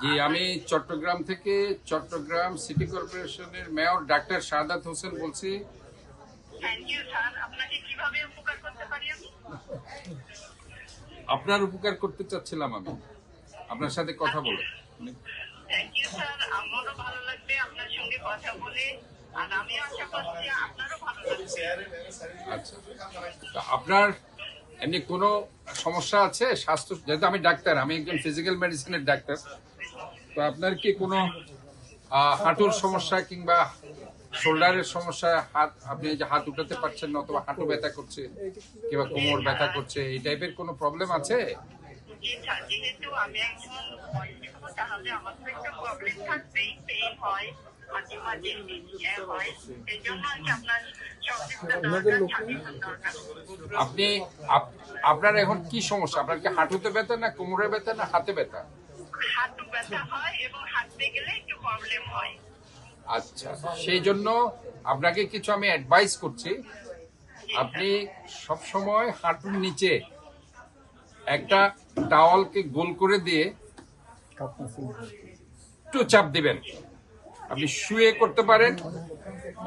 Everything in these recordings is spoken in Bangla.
জি আমি চট্টগ্রাম থেকে চট্টগ্রাম সিটি কর্পোরেশনের মেয়র ডাক্তার সাদাত হোসেন বলছি। আপনার উপকার করতে চাচ্ছিলাম আমি। আপনার সাথে কথা বলে। আচ্ছা। আপনার এমনি কোনো সমস্যা আছে, স্বাস্থ্য যেহেতু আমি ডাক্তার, আমি একজন ফিজিক্যাল মেডিসিনের ডাক্তার, তো আপনার কি কোনো হাঁটুর সমস্যা কিংবা শোল্ডারের সমস্যা, হাত আপনি যে হাত উঠাতে পারছেন না অথবা হাঁটু ব্যথা করছে কিংবা কোমর ব্যথা করছে, এই টাইপের কোনো প্রবলেম আছে? যেহেতু আমি একজন তাহলে আমার তো একটু প্রবলেম থাকবেই পেইন হয়। মাঝে মাঝে হয় এই জন্য আপনার আপনি আপ- আপনার এখন কি সমস্যা? আপনার কি হাঁটুতে ব্যথা না কোমরে ব্যথা না হাতে ব্যথা? হাঁটু ব্যথা হয় এবং হাঁটতে গেলে একটু প্রবলেম হয়। আচ্ছা সেই জন্য আপনাকে কিছু আমি অ্যাডভাইস করছি। আপনি সব সময় হাঁটুর নিচে একটা টাওয়ালকে গোল করে দিয়ে একটু চাপ দিবেন। আপনি শুয়ে করতে পারেন,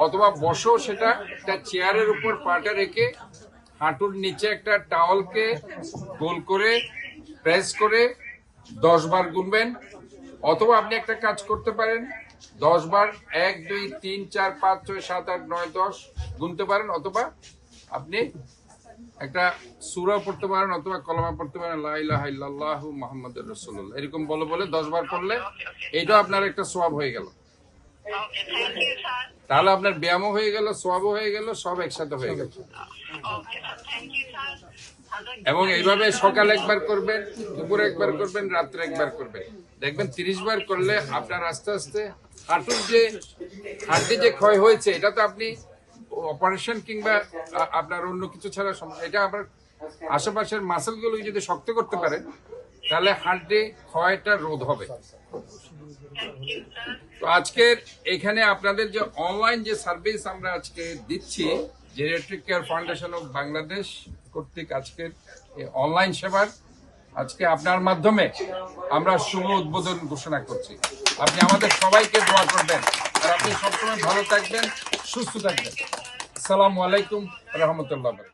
অথবা বসো সেটা একটা চেয়ারের উপর পাটা রেখে হাঁটুর নিচে একটা টাওয়ালকে গোল করে, প্রেস করে দশ বার গুনবেন, অথবা আপনি একটা কাজ করতে পারেন, দশ বার এক, দুই, তিন, চার, পাঁচ, ছয়, সাত, আট, নয়, দশ গুনতে পারেন, অথবা আপনি একটা সুরা পড়তে পারেন, অথবা কলমা পড়তে পারেন, লা ইলাহা ইল্লাল্লাহু মুহাম্মাদুর রাসূলুল্লাহ। এরকম বলে বলে দশ বার পড়লে এটা আপনার একটা সোয়াব হয়ে গেল। তাহলে আপনার ব্যায়ামও হয়ে গেল, সোয়াবও হয়ে গেল, সব একসাথে হয়ে গেল। এবং এইভাবে সকাল একবার করবেন, দুপুরে একবার করবেন, রাত্রে একবার করবেন। দেখবেন তিরিশ বার করলে আপনার আস্তে আস্তে হাঁটুর যে হাড্ডি যে ক্ষয় হয়েছে, এটা তো আপনি অপারেশন কিংবা আপনার অন্য কিছু ছাড়া এটা আপনার আশেপাশের মাসেলগুলো যদি শক্ত করতে পারেন তাহলে হাড্ডি ক্ষয়টা রোধ হবে। তো আজকের এখানে আপনাদের যে অনলাইন যে সার্ভিস আমরা আজকে দিচ্ছি geriatric care foundation of Bangladesh কর্তৃক আজকের অনলাইন সেবার, আজকে আপনার মাধ্যমে আমরা শুভ উদ্বোধন ঘোষণা করছি। আপনি আমাদের সবাইকে দোয়া করবেন। আর আপনি সবসময় ভালো থাকবেন, সুস্থ থাকবেন। আসসালামু আলাইকুম রহমতুল্লাহ।